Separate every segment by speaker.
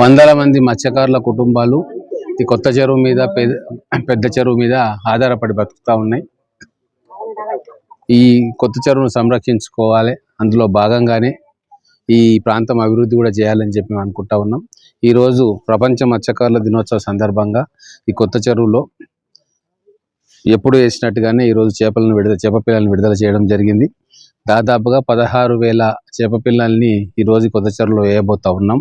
Speaker 1: వందల మంది మత్స్యకారుల కుటుంబాలు ఈ కొత్త చెరువు మీద పెద్ద పెద్ద చెరువు మీద ఆధారపడి బతుకుతా ఉన్నాయి. ఈ కొత్త చెరువును సంరక్షించుకోవాలి. అందులో భాగంగానే ఈ ప్రాంతం అభివృద్ధి కూడా చేయాలని చెప్పి మేము అనుకుంటా ఉన్నాం. ఈ రోజు ప్రపంచ మత్స్యకారుల దినోత్సవ సందర్భంగా ఈ కొత్త చెరువులో ఎప్పుడు వేసినట్టుగానే ఈ రోజు చేపలను విడుదల చేప పిల్లలను విడుదల చేయడం జరిగింది. దాదాపుగా పదహారు వేల చేప పిల్లల్ని ఈరోజు కొత్త చెరువులో వేయబోతా ఉన్నాం.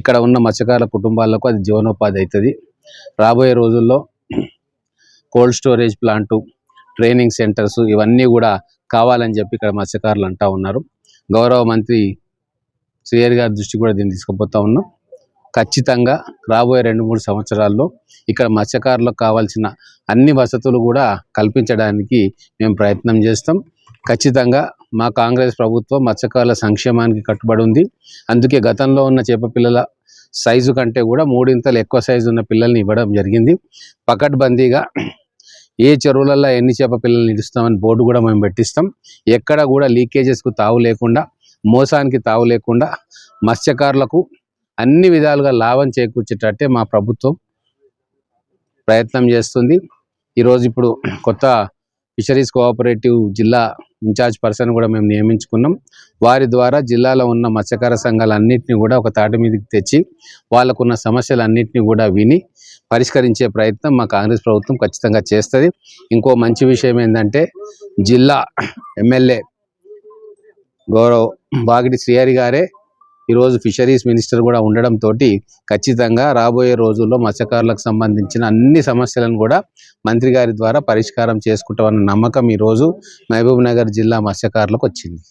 Speaker 1: ఇక్కడ ఉన్న మత్స్యకారుల కుటుంబాలకు అది జీవనోపాధి అవుతుంది. రాబోయే రోజుల్లో cold storage plant training centres ఇవన్నీ కూడా కావాలని చెప్పి ఇక్కడ మత్స్యకారులు అంటా ఉన్నారు. గౌరవ మంత్రి శ్రీహరి గారి దృష్టి కూడా దీన్ని తీసుకుపోతా ఉన్నాం. ఖచ్చితంగా రాబోయే రెండు మూడు సంవత్సరాల్లో ఇక్కడ మత్స్యకారులకు కావాల్సిన అన్ని వసతులు కూడా కల్పించడానికి మేము ప్రయత్నం చేస్తాం. ఖచ్చితంగా మా కాంగ్రెస్ ప్రభుత్వం మత్స్యకారుల సంక్షేమానికి కట్టుబడి ఉంది. అందుకే గతంలో ఉన్న చేప పిల్లల సైజు కంటే కూడా మూడింతలు ఎక్కువ సైజు ఉన్న పిల్లల్ని ఇవ్వడం జరిగింది. పకడ్బందీగా ఏ చెరువులలో ఎన్ని చేప పిల్లల్ని ఇడుస్తామని బోర్డు కూడా మేము పెట్టిస్తాం. ఎక్కడ కూడా లీకేజెస్కు తావు లేకుండా మోసానికి తావు లేకుండా మత్స్యకారులకు అన్ని విధాలుగా లాభం చేకూర్చేటట్టే మా ప్రభుత్వం ప్రయత్నం చేస్తుంది. ఈరోజు ఇప్పుడు కొత్త ఫిషరీస్ కోఆపరేటివ్ జిల్లా ఇన్ఛార్జ్ పర్సన్ కూడా మేము నియమించుకున్నాం. వారి ద్వారా జిల్లాలో ఉన్న మత్స్యకార సంఘాలన్నింటినీ కూడా ఒక తాటి మీదకి తెచ్చి వాళ్ళకున్న సమస్యలన్నింటినీ కూడా విని పరిష్కరించే ప్రయత్నం మా కాంగ్రెస్ ప్రభుత్వం ఖచ్చితంగా చేస్తుంది. ఇంకో మంచి విషయం ఏంటంటే జిల్లా ఎమ్మెల్యే గౌరవ్ బాగిడి శ్రీహరి గారే ఈరోజు ఫిషరీస్ మినిస్టర్ కూడా ఉండడంతో ఖచ్చితంగా రాబోయే రోజుల్లో మత్స్యకారులకు సంబంధించిన అన్ని సమస్యలను కూడా మంత్రి గారి ద్వారా పరిష్కారం చేసుకుంటామన్న నమ్మకం ఈరోజు మహబూబ్ నగర్ జిల్లా మత్స్యకారులకు వచ్చింది.